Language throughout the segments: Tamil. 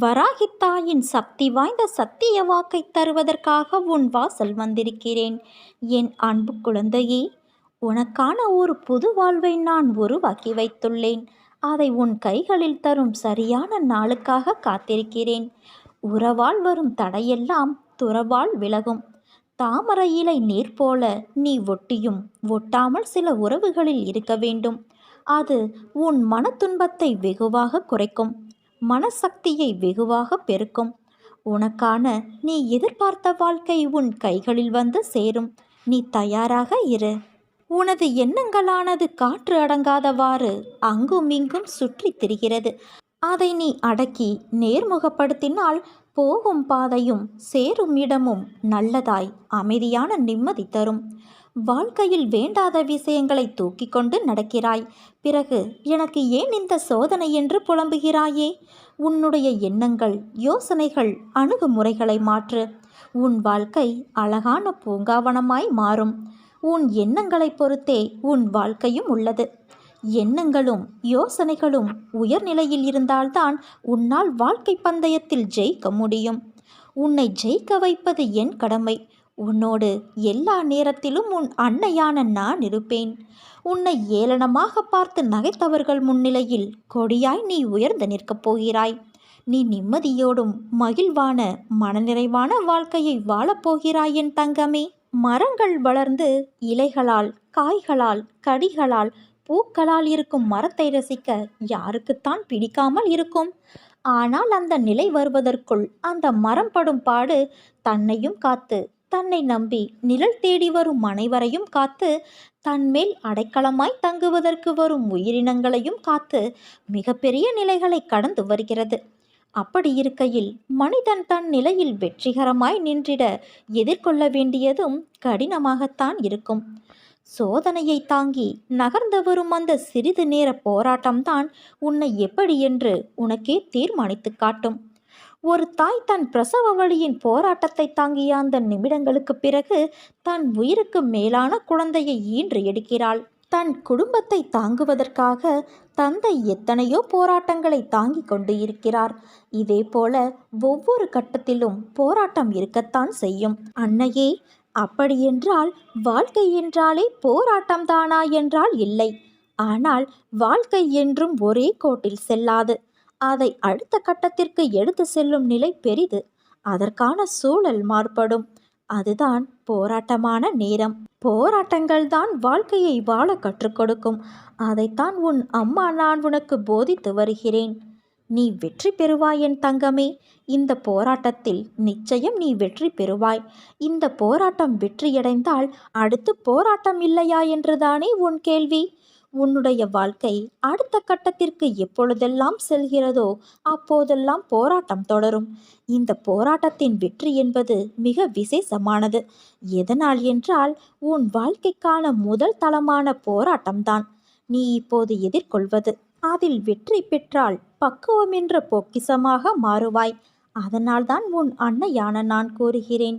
வராகித்தாயின் சக்தி வாய்ந்த சத்திய வாக்கை தருவதற்காக உன் வாசல் வந்திருக்கிறேன். என் அன்பு குழந்தையே உனக்கான ஒரு புது வாழ்வை நான் உருவாக்கி வைத்துள்ளேன். அதை உன் கைகளில் தரும் சரியான நாளுக்காக காத்திருக்கிறேன். உறவால் வரும் தடையெல்லாம் துறவால் விலகும். தாமரை இலை நீர் போல நீ ஒட்டியும் ஒட்டாமல் சில உறவுகளில் இருக்க வேண்டும். அது உன் மன துன்பத்தை வெகுவாக குறைக்கும். மனசக்தியை வெகுவாக பெருக்கும். உனக்கான நீ எதிர்பார்த்த வாழ்க்கை உன் கைகளில் வந்து சேரும். நீ தயாராக இரு. உனது எண்ணங்களானது காற்று அடங்காதவாறு அங்கும் இங்கும் சுற்றி திரிகிறது. அதை நீ அடக்கி நேர்முகப்படுத்தினால் போகும் பாதையும் சேரும் இடமும் நல்லதாய் அமைதியான நிம்மதி தரும். வாழ்க்கையில் வேண்டாத விஷயங்களை தூக்கி கொண்டு நடக்கிறாய். பிறகு எனக்கு ஏன் இந்த சோதனை என்று புலம்புகிறாயே? உன்னுடைய எண்ணங்கள் யோசனைகள் அணுகுமுறைகளை மாற்று. உன் வாழ்க்கை அழகான பூங்காவனமாய் மாறும். உன் எண்ணங்களைப் பொறுத்தே உன் வாழ்க்கையும் உள்ளது. எண்ணங்களும் யோசனைகளும் உயர்நிலையில் இருந்தால்தான் உன்னால் வாழ்க்கை பந்தயத்தில் ஜெயிக்க முடியும். உன்னை ஜெயிக்க வைப்பது என் கடமை. உன்னோடு எல்லா நேரத்திலும் உன் அன்னையான நான் இருப்பேன். உன்னை ஏளனமாக பார்த்து நகைத்தவர்கள் முன்னிலையில் கொடியாய் நீ உயர்ந்து நிற்கப் போகிறாய். நீ நிம்மதியோடும் மகிழ்வான மனநிறைவான வாழ்க்கையை வாழப்போகிறாய் என் தங்கமே. மரங்கள் வளர்ந்து இலைகளால் காய்களால் கடிகளால் பூக்களால் இருக்கும் மரத்தை ரசிக்க யாருக்குத்தான் பிடிக்காமல் இருக்கும். ஆனால் அந்த நிலை வருவதற்குள் அந்த மரம் படும் பாடு தன்னையும் காத்து தன்னை நம்பி நிழல் தேடி வரும் அனைவரையும் காத்து தன்மேல் அடைக்கலமாய் தங்குவதற்கு வரும் உயிரினங்களையும் காத்து மிகப்பெரிய நிலைகளை கடந்து வருகிறது. அப்படி இருக்கையில் மனிதன் தன் நிலையில் வெற்றிகரமாய் நின்றிட எதிர்கொள்ள வேண்டியதும் கடினமாகத்தான் இருக்கும். சோதனையை தாங்கி நகர்ந்து வரும் அந்த சிறிது நேர போராட்டம்தான் உன்னை எப்படி என்று உனக்கே தீர்மானித்து காட்டும். ஒரு தாய் தன் பிரசவ வழியின் போராட்டத்தை தாங்கிய அந்த நிமிடங்களுக்கு பிறகு தன் உயிருக்கு மேலான குழந்தையை ஈன்று எடுக்கிறாள். தன் குடும்பத்தை தாங்குவதற்காக தந்தை எத்தனையோ போராட்டங்களை தாங்கிக் கொண்டு இருக்கிறார். இதே போல ஒவ்வொரு கட்டத்திலும் போராட்டம் இருக்கத்தான் செய்யும். அன்னையே அப்படியென்றால் வாழ்க்கை என்றாலே போராட்டம்தானா என்றால் இல்லை. ஆனால் வாழ்க்கை என்றும் ஒரே கோட்டில் செல்லாது. அதை அடுத்த கட்டத்திற்கு எடுத்து செல்லும் நிலை பெரிது. அதற்கான சூழல் மாறுபடும். அதுதான் போராட்டமான நேரம். போராட்டங்கள் தான் வாழ்க்கையை வாழ கற்றுக் கொடுக்கும். அதைத்தான் உன் அம்மா நான் உனக்கு போதித்து வருகிறேன். நீ வெற்றி பெறுவாய் என் தங்கமே. இந்த போராட்டத்தில் நிச்சயம் நீ வெற்றி பெறுவாய். இந்த போராட்டம் வெற்றியடைந்தால் அடுத்து போராட்டம் இல்லையா என்றுதானே உன் கேள்வி? உன்னுடைய வாழ்க்கை அடுத்த கட்டத்திற்கு எப்பொழுதெல்லாம் செல்கிறதோ அப்போதெல்லாம் போராட்டம் தொடரும். இந்த போராட்டத்தின் வெற்றி என்பது மிக விசேஷமானது. எதனால் என்றால் உன் வாழ்க்கைக்கான முதல் தளமான போராட்டம்தான். நீ இப்போது எதிர்கொள்வது அதில் வெற்றி பெற்றால் பக்குவம் என்ற பொக்கிசமாக மாறுவாய். அதனால்தான் உன் அன்னையான நான் கூறுகிறேன்.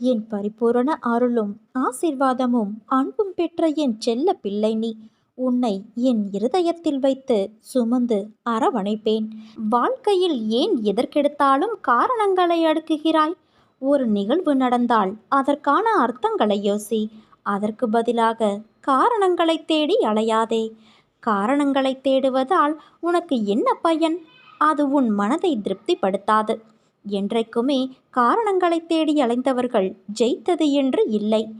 என் பரிபூரண அருளும் ஆசிர்வாதமும் அன்பும் பெற்ற என் செல்ல பிள்ளை நீ. உன்னை என் இருதயத்தில் வைத்து சுமந்து அரவணைப்பேன். வாழ்க்கையில் ஏன் எதற்கெடுத்தாலும் காரணங்களை அடுக்குகிறாய்? ஒரு நிகழ்வு நடந்தால் அதற்கான அர்த்தங்களை யோசி. அதற்கு பதிலாக காரணங்களை தேடி அலையாதே. காரணங்களை தேடுவதால் உனக்கு என்ன பயன்? அது உன் மனதை திருப்திப்படுத்தாது. என்றைக்குமே காரணங்களை தேடி அலைந்தவர்கள் ஜெயித்தது என்று இல்லை.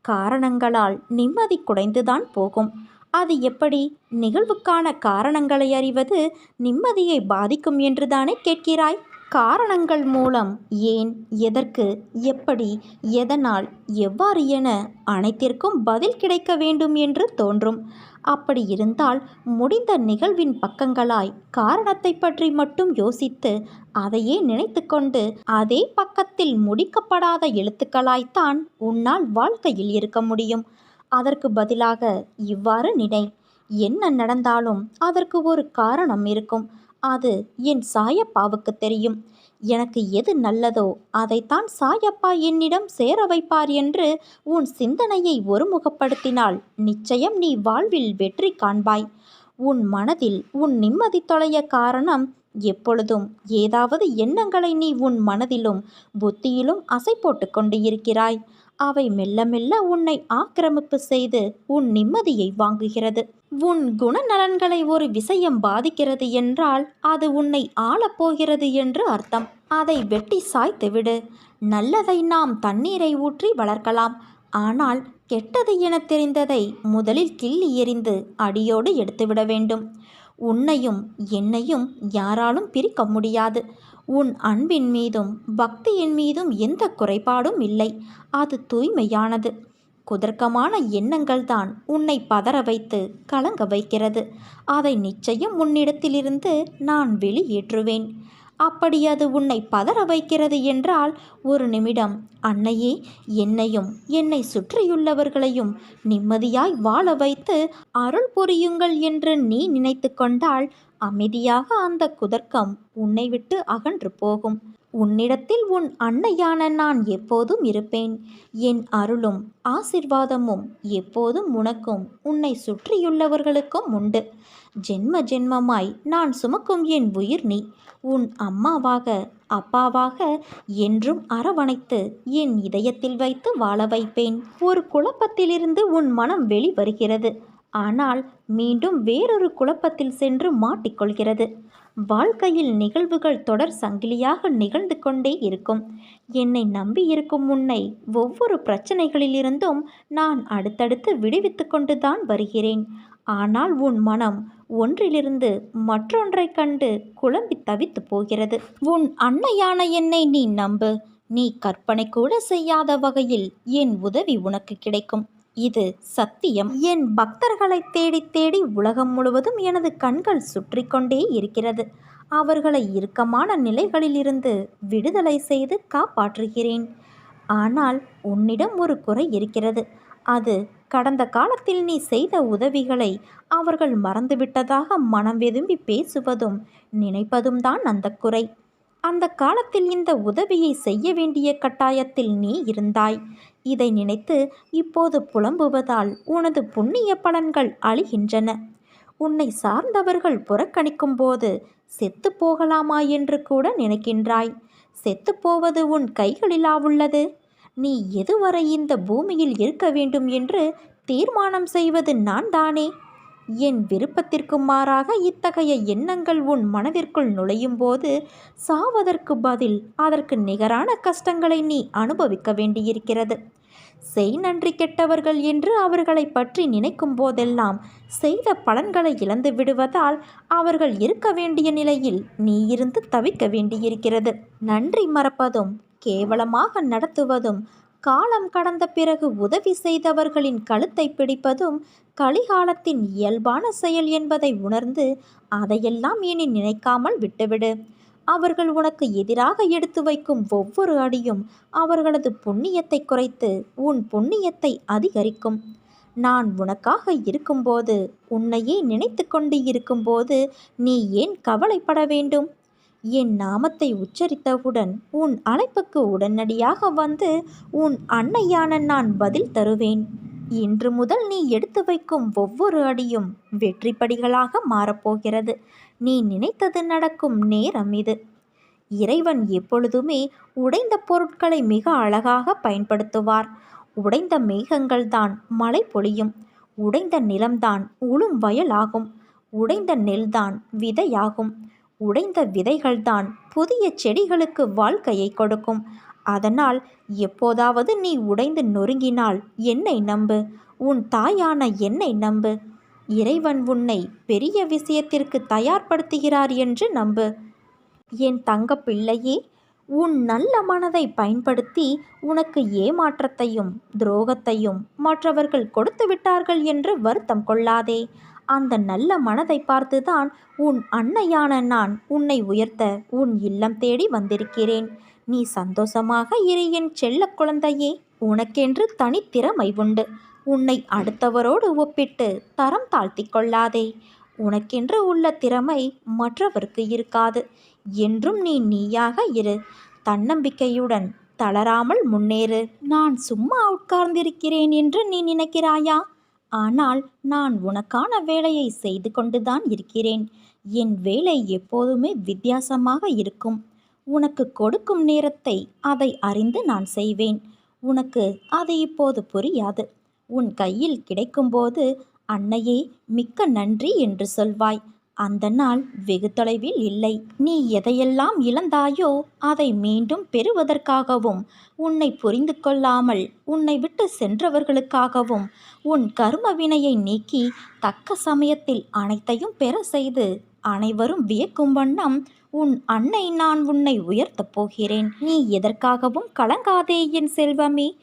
காரணங்களால் நிம்மதி குறைந்துதான் போகும். அது எப்படி நிகழ்வுக்கான காரணங்களை அறிவது நிம்மதியை பாதிக்கும் என்றுதானே கேட்கிறாய்? காரணங்கள் மூலம் ஏன் எதற்கு எப்படி எதனால் எவ்வாறு என அனைத்திற்கும் பதில் கிடைக்க வேண்டும் என்று தோன்றும். அப்படி இருந்தால் முடிந்த நிகழ்வின் பக்கங்களாய் காரணத்தை பற்றி மட்டும் யோசித்து அதையே நினைத்து கொண்டு அதே பக்கத்தில் முடிக்கப்படாத எழுத்துக்களாய்த்தான் உன்னால் வாழ்க்கையில் இருக்க முடியும். அதற்கு பதிலாக இவ்வாறு நினை. என்ன நடந்தாலும் அதற்கு ஒரு காரணம் இருக்கும். அது என் சாயப்பாவுக்கு தெரியும். எனக்கு எது நல்லதோ அதைத்தான் சாயப்பா என்னிடம் சேர வைப்பார் என்று உன் சிந்தனையை ஒருமுகப்படுத்தினால் நிச்சயம் நீ வாழ்வில் வெற்றி காண்பாய். உன் மனதில் உன் நிம்மதி தொலைய காரணம் எப்பொழுதும் ஏதாவது எண்ணங்களை நீ உன் மனதிலும் புத்தியிலும் அசை போட்டு கொண்டு இருக்கிறாய். அவை மெல்ல மெல்ல உன்னை ஆக்கிரமிப்பு செய்து உன் நிம்மதியை வாங்குகிறது. உன் குணநலன்களை ஒரு விஷயம் பாதிக்கிறது என்றால் அது உன்னை ஆளப்போகிறது என்று அர்த்தம். அதை வெட்டி சாய்த்துவிடு நல்லதை நாம் தண்ணீரை ஊற்றி வளர்க்கலாம். ஆனால் கெட்டது என தெரிந்ததை முதலில் கிள்ளி எறிந்து அடியோடு எடுத்துவிட வேண்டும். உன்னையும் என்னையும் யாராலும் பிரிக்க முடியாது. உன் அன்பின் மீதும் பக்தியின் மீதும் எந்த குறைபாடும் இல்லை. அது தூய்மையானது. குதர்க்கமான எண்ணங்கள் தான் உன்னை பதற வைத்து கலங்க வைக்கிறது. அதை நிச்சயம் உன்னிடத்திலிருந்து நான் வெளியேற்றுவேன். அப்படி அது உன்னை பதற வைக்கிறது என்றால் ஒரு நிமிடம் அன்னையே என்னையும் என்னை சுற்றியுள்ளவர்களையும் நிம்மதியாய் வாழ வைத்து அருள் புரியுங்கள் என்று நீ நினைத்து கொண்டால் அமைதியாக அந்த குதர்க்கம் உன்னை விட்டு அகன்று போகும். உன்னிடத்தில் உன் அன்னையான நான் எப்போதும் இருப்பேன். என் அருளும் ஆசிர்வாதமும் எப்போதும் உனக்கும் உன்னை சுற்றியுள்ளவர்களுக்கும் உண்டு. ஜென்ம ஜென்மமாய் நான் சுமக்கும் என் உயிர் நீ. உன் அம்மாவாக அப்பாவாக என்றும் அரவணைத்து என் இதயத்தில் வைத்து வாழ வைப்பேன். ஒரு குழப்பத்திலிருந்து உன் மனம் வெளிவருகிறது. ஆனால் மீண்டும் வேறொரு குழப்பத்தில் சென்று மாட்டிக்கொள்கிறது. வாழ்க்கையில் நிகழ்வுகள் தொடர் சங்கிலியாக நிகழ்ந்து கொண்டே இருக்கும். என்னை நம்பி இருக்கும் உன்னை ஒவ்வொரு பிரச்சனைகளிலிருந்தும் நான் அடுத்தடுத்து விடுவித்து கொண்டுதான் வருகிறேன். ஆனால் உன் மனம் ஒன்றிலிருந்து மற்றொன்றைக் கண்டு குழம்பி தவித்து போகிறது. உன் அன்னையான என்னை நீ நம்பு. நீ கற்பனை கூட செய்யாத வகையில் என் உதவி உனக்கு கிடைக்கும். இது சத்தியம். என் பக்தர்களை தேடி தேடி உலகம் முழுவதும் எனது கண்கள் சுற்றி கொண்டே இருக்கிறது. அவர்களை இறுக்கமான நிலைகளிலிருந்து விடுதலை செய்து காப்பாற்றுகிறேன். ஆனால் உன்னிடம் ஒரு குறை இருக்கிறது. அது கடந்த காலத்தில் நீ செய்த உதவிகளை அவர்கள் மறந்துவிட்டதாக மனம் வெதும்பி பேசுவதும் நினைப்பதும் தான் அந்த குறை. அந்த காலத்தில் இந்த உதவியை செய்ய வேண்டிய கட்டாயத்தில் நீ இருந்தாய். இதை நினைத்து இப்போது புலம்புவதால் உனது புண்ணிய பலன்கள் அழிகின்றன. உன்னை சார்ந்தவர்கள் புறக்கணிக்கும் போது செத்து போகலாமா என்று கூட நினைக்கின்றாய். செத்துப்போவது உன் கைகளிலா உள்ளது? நீ எதுவரை இந்த பூமியில் இருக்க வேண்டும் என்று தீர்மானம் செய்வது நான் தானே என் விருப்பத்திற்கு மாறாக இத்தகைய எண்ணங்கள் உன் மனதிற்குள் நுழையும் போது சாவதற்கு பதில் அதற்கு நிகரான கஷ்டங்களை நீ அனுபவிக்க வேண்டியிருக்கிறது. செய் நன்றி கெட்டவர்கள் என்று அவர்களை பற்றி நினைக்கும் போதெல்லாம் செய்த பலன்களை இழந்து விடுவதால் அவர்கள் இருக்க வேண்டிய நிலையில் நீ இருந்து தவிக்க வேண்டியிருக்கிறது. நன்றி மறப்பதும் கேவலமாக நடத்துவதும் காலம் கடந்த பிறகு உதவி செய்தவர்களின் கழுத்தை பிடிப்பதும் கலிகாலத்தின் இயல்பான செயல் என்பதை உணர்ந்து அதையெல்லாம் இனி நினைக்காமல் விட்டுவிடு. அவர்கள் உனக்கு எதிராக எடுத்து வைக்கும் ஒவ்வொரு அடியும் அவர்களது புண்ணியத்தை குறைத்து உன் புண்ணியத்தை அதிகரிக்கும். நான் உனக்காக இருக்கும்போது உன்னையே நினைத்து கொண்டு இருக்கும்போது நீ ஏன் கவலைப்பட வேண்டும்? என் நாமத்தை உச்சரித்தவுடன் உன் அழைப்புக்கு உடனடியாக வந்து உன் அன்னையான நான் பதில் தருவேன். இன்று முதல் நீ எடுத்து வைக்கும் ஒவ்வொரு அடியும் வெற்றிப்படிகளாக மாறப்போகிறது. நீ நினைத்தது நடக்கும் நேரம் இது. இறைவன் எப்பொழுதுமே உடைந்த பொருட்களை மிக அழகாக பயன்படுத்துவார். உடைந்த மேகங்கள்தான் மழை பொழியும். உடைந்த நிலம்தான் உளும் வயலாகும். உடைந்த நெல்தான் விதையாகும். உடைந்த விதைகள்தான் புதிய செடிகளுக்கு வாழ்க்கையை கொடுக்கும். அதனால் எப்போதாவது நீ உடைந்து நொறுங்கினால் என்னை நம்பு. உன் தாயான என்னை நம்பு. இறைவன் உன்னை பெரிய விஷயத்திற்கு தயார்படுத்துகிறார் என்று நம்பு. என் தங்க பிள்ளையே உன் நல்ல மனதை பயன்படுத்தி உனக்கு ஏமாற்றத்தையும் துரோகத்தையும் மற்றவர்கள் கொடுத்து விட்டார்கள் என்று வருத்தம் கொள்ளாதே. அந்த நல்ல மனதை பார்த்துதான் உன் அன்னையான நான் உன்னை உயர்த்த உன் இல்லம் தேடி வந்திருக்கிறேன். நீ சந்தோஷமாக இரு என் செல்ல குழந்தையே உனக்கென்று தனித்திறமை உண்டு. உன்னை அடுத்தவரோடு ஒப்பிட்டு தரம் தாழ்த்தி கொள்ளாதே. உனக்கென்று உள்ள திறமை மற்றவருக்கு இருக்காது. என்றும் நீ நீயாக இரு. தன்னம்பிக்கையுடன் தளராமல் முன்னேறு. நான் சும்மா உட்கார்ந்திருக்கிறேன் என்று நீ நினைக்கிறாயா? ஆனால் நான் உனக்கான வேலையை செய்து கொண்டுதான் இருக்கிறேன். என் வேலை எப்போதுமே வித்தியாசமாக இருக்கும். உனக்கு கொடுக்கும் நேரத்தை அதை அறிந்து நான் செய்வேன். உனக்கு அது இப்போது புரியாது. உன் கையில் கிடைக்கும்போது அன்னையே மிக்க நன்றி என்று சொல்வாய். அந்த நாள் வெகு தொலைவில் இல்லை. நீ எதையெல்லாம் இழந்தாயோ அதை மீண்டும் பெறுவதற்காகவும் உன்னை புரிந்து கொள்ளாமல் உன்னை விட்டு சென்றவர்களுக்காகவும் உன் கர்ம வினையை நீக்கி தக்க சமயத்தில் அனைத்தையும் பெற செய்து அனைவரும் வியக்கும் வண்ணம் உன் அன்னை நான் உன்னை உயர்த்தப் போகிறேன். நீ எதற்காகவும் கலங்காதே என் செல்வமே.